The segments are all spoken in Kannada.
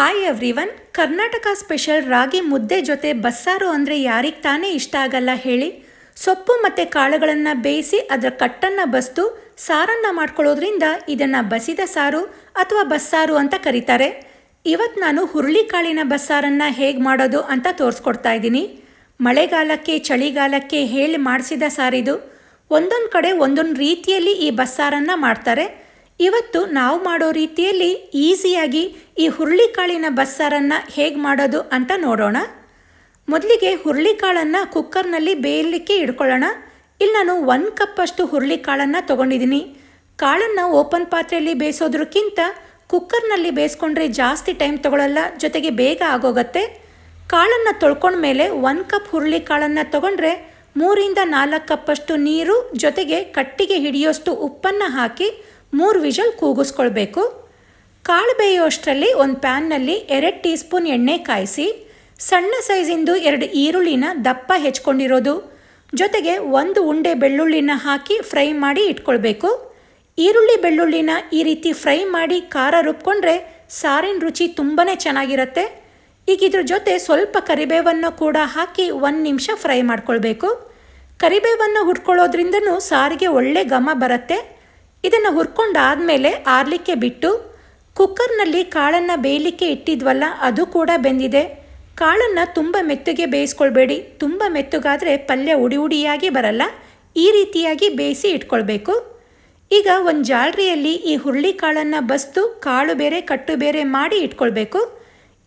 Hi everyone Karnataka special ragi mudde ಜೊತೆ ಬಸ್ಸಾರು ಅಂದರೆ ಯಾರಿಗೆ ತಾನೇ ಇಷ್ಟ ಆಗಲ್ಲ ಹೇಳಿ ಸೊಪ್ಪು ಮತ್ತು ಕಾಳುಗಳನ್ನು ಬೇಯಿಸಿ ಅದರ ಕಟ್ಟನ್ನು ಬಸ್ದು ಸಾರನ್ನು ಮಾಡ್ಕೊಳ್ಳೋದ್ರಿಂದ ಇದನ್ನು ಬಸಿದ ಸಾರು ಅಥವಾ ಬಸ್ಸಾರು ಅಂತ ಕರೀತಾರೆ ಇವತ್ತು ನಾನು ಹುರುಳಿಕಾಳಿನ ಬಸ್ಸಾರನ್ನು ಹೇಗೆ ಮಾಡೋದು ಅಂತ ತೋರಿಸ್ಕೊಡ್ತಾ ಇದ್ದೀನಿ ಮಳೆಗಾಲಕ್ಕೆ ಚಳಿಗಾಲಕ್ಕೆ ಹೇಳಿ ಮಾಡಿಸಿದ ಸಾರಿದು ಒಂದೊಂದು ಕಡೆ ಒಂದೊಂದು ರೀತಿಯಲ್ಲಿ ಈ ಬಸ್ಸಾರನ್ನು ಮಾಡ್ತಾರೆ ಇವತ್ತು ನಾವು ಮಾಡೋ ರೀತಿಯಲ್ಲಿ ಈಸಿಯಾಗಿ ಈ ಹುರುಳಿಕಾಳಿನ ಬಸ್ಸಾರನ್ನು ಹೇಗೆ ಮಾಡೋದು ಅಂತ ನೋಡೋಣ. ಮೊದಲಿಗೆ ಹುರುಳಿಕಾಳನ್ನು ಕುಕ್ಕರ್ನಲ್ಲಿ ಬೇಯಲಿಕ್ಕೆ ಇಡ್ಕೊಳ್ಳೋಣ ಇಲ್ಲಿ ನಾನು ಒಂದು ಕಪ್ಪಷ್ಟು ಹುರುಳಿಕಾಳನ್ನು ತೊಗೊಂಡಿದ್ದೀನಿ. ಕಾಳನ್ನು ಓಪನ್ ಪಾತ್ರೆಯಲ್ಲಿ ಬೇಯಿಸೋದ್ರಕ್ಕಿಂತ ಕುಕ್ಕರ್ನಲ್ಲಿ ಬೇಯಿಸ್ಕೊಂಡ್ರೆ ಜಾಸ್ತಿ ಟೈಮ್ ತೊಗೊಳ್ಳಲ್ಲ ಜೊತೆಗೆ ಬೇಗ ಆಗೋಗತ್ತೆ. ಕಾಳನ್ನು ತೊಳ್ಕೊಂಡ್ಮೇಲೆ ಒಂದು ಕಪ್ ಹುರುಳಿಕಾಳನ್ನು ತೊಗೊಂಡ್ರೆ ಮೂರಿಂದ ನಾಲ್ಕು ಕಪ್ಪಷ್ಟು ನೀರು, ಜೊತೆಗೆ ಕಟ್ಟಿಗೆ ಹಿಡಿಯೋಷ್ಟು ಉಪ್ಪನ್ನು ಹಾಕಿ ಮೂರು ವಿಷಲ್ ಕೂಗಿಸ್ಕೊಳ್ಬೇಕು. ಕಾಳು ಬೇಯೋಷ್ಟರಲ್ಲಿ ಒಂದು ಪ್ಯಾನ್ನಲ್ಲಿ ಎರಡು ಟೀ ಸ್ಪೂನ್ ಎಣ್ಣೆ ಕಾಯಿಸಿ, ಸಣ್ಣ ಸೈಜಿಂದು ಎರಡು ಈರುಳ್ಳಿನ ದಪ್ಪ ಹೆಚ್ಕೊಂಡಿರೋದು. ಜೊತೆಗೆ ಒಂದು ಉಂಡೆ ಬೆಳ್ಳುಳ್ಳಿನ ಹಾಕಿ ಫ್ರೈ ಮಾಡಿ ಇಟ್ಕೊಳ್ಬೇಕು. ಈರುಳ್ಳಿ ಬೆಳ್ಳುಳ್ಳಿನ ಈ ರೀತಿ ಫ್ರೈ ಮಾಡಿ ಖಾರ ರುಬ್ಕೊಂಡ್ರೆ ಸಾರಿನ ರುಚಿ ತುಂಬಾ ಚೆನ್ನಾಗಿರುತ್ತೆ. ಈಗ ಇದ್ರ ಜೊತೆ ಸ್ವಲ್ಪ ಕರಿಬೇವನ್ನು ಕೂಡ ಹಾಕಿ ಒಂದು ನಿಮಿಷ ಫ್ರೈ ಮಾಡ್ಕೊಳ್ಬೇಕು. ಕರಿಬೇವನ್ನು ಹುಡ್ಕೊಳ್ಳೋದ್ರಿಂದನೂ ಸಾರಿಗೆ ಒಳ್ಳೆ ಘಮ ಬರುತ್ತೆ. ಇದನ್ನು ಹುರ್ಕೊಂಡಾದಮೇಲೆ ಆರಲಿಕ್ಕೆ ಬಿಟ್ಟು ಕುಕ್ಕರ್ನಲ್ಲಿ ಕಾಳನ್ನು ಬೇಯಲಿಕ್ಕೆ ಇಟ್ಟಿದ್ವಲ್ಲ, ಅದು ಕೂಡ ಬೆಂದಿದೆ. ಕಾಳನ್ನು ತುಂಬ ಮೆತ್ತಗೆ ಬೇಯಿಸ್ಕೊಳ್ಬೇಡಿ. ತುಂಬ ಮೆತ್ತಗಾದರೆ ಪಲ್ಯ ಉಡಿ ಉಡಿಯಾಗಿ ಬರಲ್ಲ. ಈ ರೀತಿಯಾಗಿ ಬೇಯಿಸಿ ಇಟ್ಕೊಳ್ಬೇಕು. ಈಗ ಒಂದು ಜಾಲರಿಯಲ್ಲಿ ಈ ಹುರುಳಿ ಕಾಳನ್ನು ಬಸ್ದು ಕಾಳು ಬೇರೆ, ಕಟ್ಟು ಬೇರೆ ಮಾಡಿ ಇಟ್ಕೊಳ್ಬೇಕು.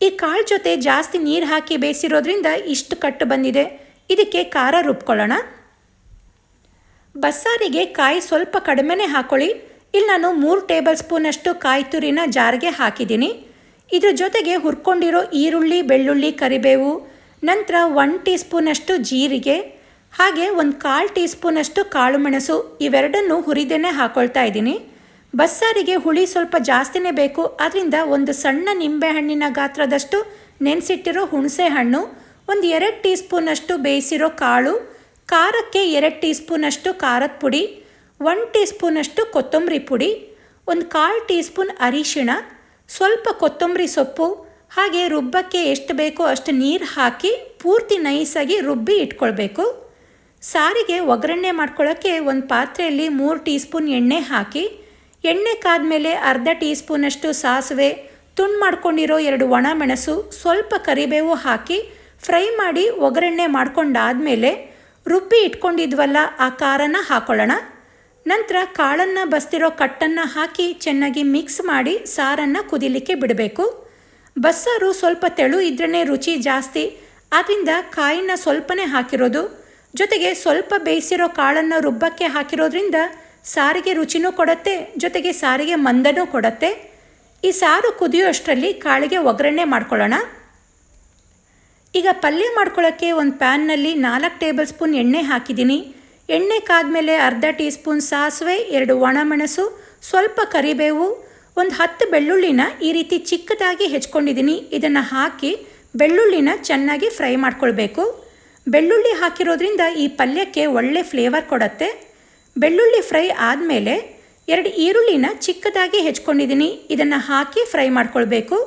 ಈ ಕಾಳು ಜೊತೆ ಜಾಸ್ತಿ ನೀರು ಹಾಕಿ ಬೇಯಿಸಿರೋದ್ರಿಂದ ಇಷ್ಟು ಕಟ್ಟು ಬಂದಿದೆ. ಇದಕ್ಕೆ ಖಾರ ರುಬ್ಕೊಳ್ಳೋಣ. ಬಸ್ಸಾರಿಗೆ ಕಾಯಿ ಸ್ವಲ್ಪ ಕಡಿಮೆನೇ ಹಾಕೊಳ್ಳಿ. ಇಲ್ಲಿ ನಾನು ಮೂರು ಟೇಬಲ್ ಸ್ಪೂನಷ್ಟು ಕಾಯಿ ತುರಿನ ಜಾರಿಗೆ ಹಾಕಿದ್ದೀನಿ. ಇದ್ರ ಜೊತೆಗೆ ಹುರ್ಕೊಂಡಿರೋ ಈರುಳ್ಳಿ, ಬೆಳ್ಳುಳ್ಳಿ, ಕರಿಬೇವು, ನಂತರ ಒನ್ ಟೀ ಸ್ಪೂನಷ್ಟು ಜೀರಿಗೆ, ಹಾಗೆ ಒಂದು ಕಾಲು ಟೀ ಸ್ಪೂನಷ್ಟು ಕಾಳು ಮೆಣಸು ಇವೆರಡನ್ನು ಹುರಿದೇನೆ ಹಾಕೊಳ್ತಾ ಇದ್ದೀನಿ. ಬಸ್ಸಾರಿಗೆ ಹುಳಿ ಸ್ವಲ್ಪ ಜಾಸ್ತಿನೇ ಬೇಕು. ಅದರಿಂದ ಒಂದು ಸಣ್ಣ ನಿಂಬೆಹಣ್ಣಿನ ಗಾತ್ರದಷ್ಟು ನೆನೆಸಿಟ್ಟಿರೋ ಹುಣಸೆ ಹಣ್ಣು, ಒಂದು ಎರಡು ಟೀ ಸ್ಪೂನಷ್ಟು ಬೇಯಿಸಿರೋ ಕಾಳು ಖಾರಕ್ಕೆ ಎರಡು ಟೀ ಸ್ಪೂನಷ್ಟು ಖಾರದ ಪುಡಿ ಒನ್ ಟೀ ಸ್ಪೂನಷ್ಟು ಕೊತ್ತಂಬರಿ ಪುಡಿ, ಒಂದು ಕಾಲು ಟೀ ಸ್ಪೂನ್ ಅರಿಶಿಣ, ಸ್ವಲ್ಪ ಕೊತ್ತಂಬರಿ ಸೊಪ್ಪು, ಹಾಗೆ ರುಬ್ಬಕ್ಕೆ ಎಷ್ಟು ಬೇಕೋ ಅಷ್ಟು ನೀರು ಹಾಕಿ ಪೂರ್ತಿ ನೈಸಾಗಿ ರುಬ್ಬಿ ಇಟ್ಕೊಳ್ಬೇಕು. ಸಾರಿಗೆ ಒಗ್ಗರಣೆ ಮಾಡ್ಕೊಳ್ಳೋಕ್ಕೆ ಒಂದು ಪಾತ್ರೆಯಲ್ಲಿ ಮೂರು ಟೀ ಸ್ಪೂನ್ ಎಣ್ಣೆ ಹಾಕಿ, ಎಣ್ಣೆ ಕಾದ್ಮೇಲೆ ಅರ್ಧ ಟೀ ಸ್ಪೂನಷ್ಟು ಸಾಸಿವೆ, ತುಂಡು ಮಾಡ್ಕೊಂಡಿರೋ ಎರಡು ಒಣ ಮೆಣಸು, ಸ್ವಲ್ಪ ಕರಿಬೇವು ಹಾಕಿ ಫ್ರೈ ಮಾಡಿ ಒಗ್ಗರಣೆ ಮಾಡ್ಕೊಂಡಾದಮೇಲೆ ರುಬ್ಬಿ ಇಟ್ಕೊಂಡಿದ್ವಲ್ಲ ಆ ಖಾರನ ಹಾಕೊಳ್ಳೋಣ. ನಂತರ ಕಾಳನ್ನು ಬಸ್ತಿರೋ ಕಟ್ಟನ್ನು ಹಾಕಿ ಚೆನ್ನಾಗಿ ಮಿಕ್ಸ್ ಮಾಡಿ ಸಾರನ್ನು ಕುದಿಲಿಕ್ಕೆ ಬಿಡಬೇಕು. ಬಸ್ಸಾರು ಸ್ವಲ್ಪ ತೆಳು ಇದ್ರೇ ರುಚಿ ಜಾಸ್ತಿ ಆದ್ದರಿಂದ ಕಾಯಿನ ಸ್ವಲ್ಪನೇ ಹಾಕಿರೋದು. ಜೊತೆಗೆ ಸ್ವಲ್ಪ ಬೇಯಿಸಿರೋ ಕಾಳನ್ನು ರುಬ್ಬಕ್ಕೆ ಹಾಕಿರೋದ್ರಿಂದ ಸಾರಿಗೆ ರುಚಿನೂ ಕೊಡುತ್ತೆ, ಜೊತೆಗೆ ಸಾರಿಗೆ ಮಂದನೂ ಕೊಡುತ್ತೆ. ಈ ಸಾರು ಕುದಿಯೋ ಅಷ್ಟರಲ್ಲಿ ಕಾಳಿಗೆ ಒಗ್ಗರಣೆ ಮಾಡ್ಕೊಳ್ಳೋಣ. ಈಗ ಪಲ್ಯ ಮಾಡ್ಕೊಳ್ಳೋಕ್ಕೆ ಒಂದು ಪ್ಯಾನ್ನಲ್ಲಿ ನಾಲ್ಕು ಟೇಬಲ್ ಸ್ಪೂನ್ ಎಣ್ಣೆ ಹಾಕಿದ್ದೀನಿ. ಎಣ್ಣೆ ಕಾದ್ಮೇಲೆ ಅರ್ಧ ಟೀ ಸ್ಪೂನ್ ಸಾಸಿವೆ, ಎರಡು ಒಣಮೆಣಸು, ಸ್ವಲ್ಪ ಕರಿಬೇವು, ಒಂದು ಹತ್ತು ಬೆಳ್ಳುಳ್ಳಿನ ಈ ರೀತಿ ಚಿಕ್ಕದಾಗಿ ಹೆಚ್ಕೊಂಡಿದ್ದೀನಿ. ಇದನ್ನು ಹಾಕಿ ಬೆಳ್ಳುಳ್ಳಿನ ಚೆನ್ನಾಗಿ ಫ್ರೈ ಮಾಡ್ಕೊಳ್ಬೇಕು. ಬೆಳ್ಳುಳ್ಳಿ ಹಾಕಿರೋದ್ರಿಂದ ಈ ಪಲ್ಯಕ್ಕೆ ಒಳ್ಳೆ ಫ್ಲೇವರ್ ಕೊಡುತ್ತೆ. ಬೆಳ್ಳುಳ್ಳಿ ಫ್ರೈ ಆದಮೇಲೆ ಎರಡು ಈರುಳ್ಳಿನ ಚಿಕ್ಕದಾಗಿ ಹೆಚ್ಕೊಂಡಿದ್ದೀನಿ. ಇದನ್ನು ಹಾಕಿ ಫ್ರೈ ಮಾಡ್ಕೊಳ್ಬೇಕು.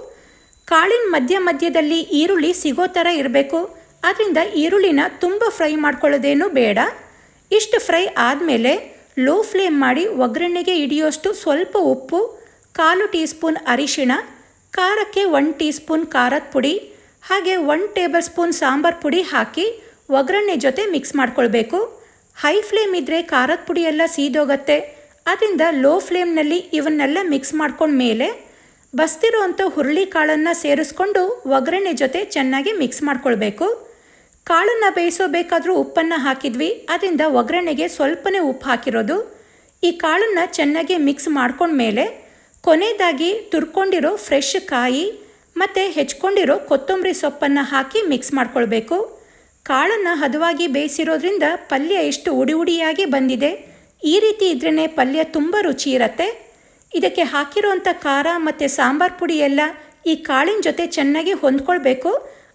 ಕಾಳಿನ ಮಧ್ಯ ಮಧ್ಯದಲ್ಲಿ ಈರುಳ್ಳಿ ಸಿಗೋ ಥರ ಇರಬೇಕು. ಅದರಿಂದ ಈರುಳ್ಳಿನ ತುಂಬ ಫ್ರೈ ಮಾಡ್ಕೊಳ್ಳೋದೇನು ಬೇಡ. ಇಷ್ಟು ಫ್ರೈ ಆದಮೇಲೆ ಲೋ ಫ್ಲೇಮ್ ಮಾಡಿ ಒಗ್ಗರಣೆಗೆ ಹಿಡಿಯೋಷ್ಟು ಸ್ವಲ್ಪ ಉಪ್ಪು, ಕಾಲು ಟೀ ಸ್ಪೂನ್ ಅರಿಶಿಣ, ಖಾರಕ್ಕೆ ಒನ್ ಟೀ ಸ್ಪೂನ್ ಖಾರದ ಪುಡಿ, ಹಾಗೆ ಒನ್ ಟೇಬಲ್ ಸ್ಪೂನ್ ಸಾಂಬಾರು ಪುಡಿ ಹಾಕಿ ಒಗ್ಗರಣೆ ಜೊತೆ ಮಿಕ್ಸ್ ಮಾಡ್ಕೊಳ್ಬೇಕು. ಹೈ ಫ್ಲೇಮ್ ಇದ್ದರೆ ಖಾರದ ಪುಡಿ ಎಲ್ಲ ಸೀದೋಗತ್ತೆ. ಅದರಿಂದ ಲೋ ಫ್ಲೇಮ್ನಲ್ಲಿ ಇವನ್ನೆಲ್ಲ ಮಿಕ್ಸ್ ಮಾಡ್ಕೊಂಡ್ಮೇಲೆ ಬಸ್ತಿರೋ ಅಂಥ ಹುರುಳಿ ಕಾಳನ್ನು ಸೇರಿಸ್ಕೊಂಡು ಒಗ್ಗರಣೆ ಜೊತೆ ಚೆನ್ನಾಗಿ ಮಿಕ್ಸ್ ಮಾಡ್ಕೊಳ್ಬೇಕು. ಕಾಳನ್ನು ಬೇಯಿಸೋಬೇಕಾದ್ರೂ ಉಪ್ಪನ್ನು ಹಾಕಿದ್ವಿ. ಅದರಿಂದ ಒಗ್ಗರಣೆಗೆ ಸ್ವಲ್ಪನೇ ಉಪ್ಪು ಹಾಕಿರೋದು. ಈ ಕಾಳನ್ನು ಚೆನ್ನಾಗಿ ಮಿಕ್ಸ್ ಮಾಡ್ಕೊಂಡ್ಮೇಲೆ ಕೊನೆಯದಾಗಿ ತುರ್ಕೊಂಡಿರೋ ಫ್ರೆಶ್ ಕಾಯಿ ಮತ್ತು ಹೆಚ್ಕೊಂಡಿರೋ ಕೊತ್ತಂಬರಿ ಸೊಪ್ಪನ್ನು ಹಾಕಿ ಮಿಕ್ಸ್ ಮಾಡ್ಕೊಳ್ಬೇಕು. ಕಾಳನ್ನು ಹದವಾಗಿ ಬೇಯಿಸಿರೋದ್ರಿಂದ ಪಲ್ಯ ಎಷ್ಟು ಉಡಿ ಉಡಿಯಾಗಿ ಬಂದಿದೆ. ಈ ರೀತಿ ಇದ್ರೇ ಪಲ್ಯ ತುಂಬ ರುಚಿ ಇರುತ್ತೆ. ಇದಕ್ಕೆ ಹಾಕಿರೋಂಥ ಖಾರ ಮತ್ತು ಸಾಂಬಾರು ಪುಡಿ ಎಲ್ಲ ಈ ಕಾಳಿನ ಜೊತೆ ಚೆನ್ನಾಗಿ ಹೊಂದ್ಕೊಳ್ಬೇಕು.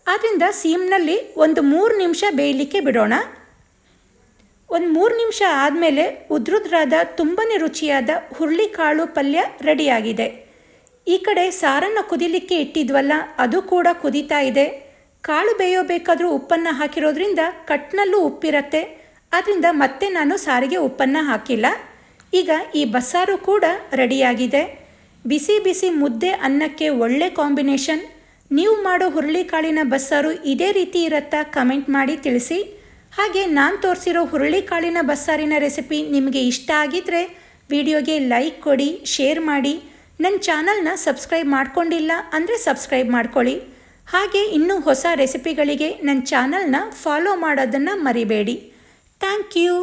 ಆದ್ದರಿಂದ ಸೀಮ್ನಲ್ಲಿ ಒಂದು ಮೂರು ನಿಮಿಷ ಬೇಯಲಿಕ್ಕೆ ಬಿಡೋಣ. ಒಂದು ಮೂರು ನಿಮಿಷ ಆದಮೇಲೆ ಉದ್ರುದ್ರಾದ ತುಂಬಾ ರುಚಿಯಾದ ಹುರುಳಿಕಾಳು ಪಲ್ಯ ರೆಡಿಯಾಗಿದೆ. ಈ ಕಡೆ ಸಾರನ್ನು ಕುದಿಲಿಕ್ಕೆ ಇಟ್ಟಿದ್ವಲ್ಲ, ಅದು ಕೂಡ ಕುದೀತಾ ಇದೆ. ಕಾಳು ಬೇಯೋಬೇಕಾದರೂ ಉಪ್ಪನ್ನು ಹಾಕಿರೋದ್ರಿಂದ ಕಟ್ನಲ್ಲೂ ಉಪ್ಪಿರತ್ತೆ. ಆದ್ದರಿಂದ ಮತ್ತೆ ನಾನು ಸಾರಿಗೆ ಉಪ್ಪನ್ನು ಹಾಕಿಲ್ಲ. ಈಗ ಈ ಬಸ್ಸಾರು ಕೂಡ ರೆಡಿಯಾಗಿದೆ. ಬಿಸಿ ಬಿಸಿ ಮುದ್ದೆ ಅನ್ನಕ್ಕೆ ಒಳ್ಳೆ ಕಾಂಬಿನೇಷನ್. ನೀವು ಮಾಡೋ ಹುರುಳಿಕಾಳಿನ ಬಸ್ಸಾರು ಇದೇ ರೀತಿ ಇರುತ್ತಾ ಕಮೆಂಟ್ ಮಾಡಿ ತಿಳಿಸಿ. ಹಾಗೆ ನಾನು ತೋರಿಸಿರೋ ಹುರುಳಿಕಾಳಿನ ಬಸ್ಸಾರಿನ ರೆಸಿಪಿ ನಿಮಗೆ ಇಷ್ಟ ಆಗಿದ್ದರೆ ವಿಡಿಯೋಗೆ ಲೈಕ್ ಕೊಡಿ, ಶೇರ್ ಮಾಡಿ. ನನ್ನ ಚಾನಲ್ನ ಸಬ್ಸ್ಕ್ರೈಬ್ ಮಾಡ್ಕೊಂಡಿಲ್ಲ ಅಂದರೆ ಸಬ್ಸ್ಕ್ರೈಬ್ ಮಾಡ್ಕೊಳ್ಳಿ. ಹಾಗೆ ಇನ್ನೂ ಹೊಸ ರೆಸಿಪಿಗಳಿಗೆ ನನ್ನ ಚಾನಲ್ನ ಫಾಲೋ ಮಾಡೋದನ್ನು ಮರಿಬೇಡಿ. Thank you.